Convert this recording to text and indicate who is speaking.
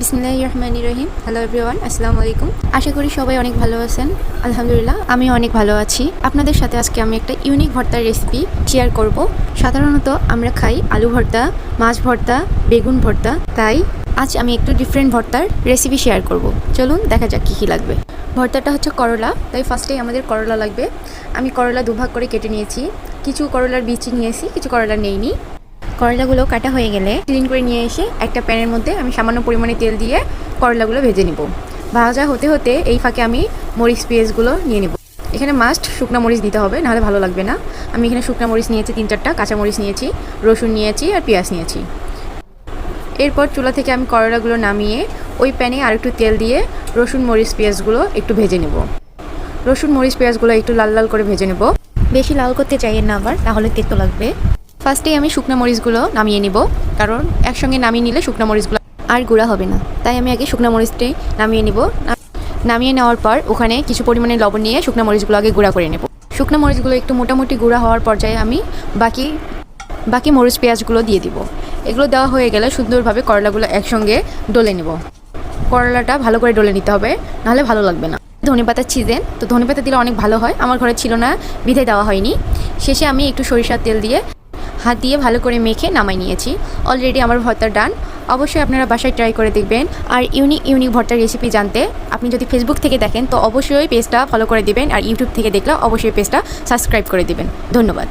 Speaker 1: বিসমিল্লাহ রহমানি রহিম hello everyone আসসালামু আলাইকুম আশা করি সবাই অনেক ভালো আছেন। আলহামদুলিল্লাহ আমি অনেক ভালো আছি। আপনাদের সাথে আজকে আমি একটা ইউনিক ভর্তার রেসিপি শেয়ার করব। সাধারণত আমরা খাই আলু ভর্তা, মাছ ভর্তা, বেগুন ভর্তা। তাই আজ আমি একটু ডিফারেন্ট ভর্তার রেসিপি শেয়ার করব। চলুন দেখা যাক কী কী লাগবে। ভর্তাটা হচ্ছে করলা। তাই ফার্স্টেই আমাদের করলা লাগবে। আমি করলা দুভাগ করে কেটে নিয়েছি। কিছু করলার বিচি নিয়েছি, কিছু করলা নেইনি। করলাগুলো কাটা হয়ে গেলে ক্লিন করে নিয়ে এসে একটা প্যানের মধ্যে আমি সামান্য পরিমাণে তেল দিয়ে করলাগুলো ভেজে নিব। ভাজা হতে হতে এই ফাঁকে আমি মরিচ পেঁয়াজগুলো নিয়ে নিব। এখানে মাস্ট শুকনা মরিচ দিতে হবে, নাহলে ভালো লাগবে না। আমি এখানে শুকনা মরিচ নিয়েছি তিন চারটা কাঁচা মরিচ নিয়েছি, রসুন নিয়েছি আর পেঁয়াজ নিয়েছি। এরপর চুলা থেকে আমি করলাগুলো নামিয়ে ওই প্যানে আর একটু তেল দিয়ে রসুন, মরিচ, পেঁয়াজগুলো একটু ভেজে নেব। রসুন, মরিচ, পেঁয়াজগুলো একটু লাল লাল করে ভেজে নেব। বেশি লাল করতে চাইয়েন না আবার, তাহলে তেতো লাগবে। ফার্স্টেই আমি শুকনো মরিচগুলো নামিয়ে নিব, কারণ একসঙ্গে নামিয়ে নিলে শুকনো মরিচগুলো আর গুঁড়া হবে না। তাই আমি আগে শুকনো মরিচটাই নামিয়ে নিব। নামিয়ে নেওয়ার পর ওখানে কিছু পরিমাণে লবণ নিয়ে শুকনো মরিচগুলো আগে গুঁড়া করে নেব। শুকনো মরিচগুলো একটু মোটামুটি গুঁড়া হওয়ার পর্যায়ে আমি বাকি বাকি মরিচ পেঁয়াজগুলো দিয়ে দিব। এগুলো দেওয়া হয়ে গেলে সুন্দরভাবে করলাগুলো একসঙ্গে ডলে নেব। করলাটা ভালো করে ডলে নিতে হবে, নাহলে ভালো লাগবে না। ধনে পাতার সিজন তো ধনে পাতা দিলে অনেক ভালো হয়। আমার ঘরে ছিল না, বিধে দেওয়া হয়নি। শেষে আমি একটু সরিষার তেল দিয়ে হাত দিয়ে ভালো করে মেখে নামাই নিয়েছি। অলরেডি আমার ভর্তা ডান অবশ্যই আপনারা বাসায় ট্রাই করে দেখবেন। আর ইউনিক ইউনিক ভর্তার রেসিপি জানতে আপনি যদি ফেসবুক থেকে দেখেন, তো অবশ্যই পেজটা ফলো করে দেবেন। আর ইউটিউব থেকে দেখলে অবশ্যই পেজটা সাবস্ক্রাইব করে দেবেন। ধন্যবাদ।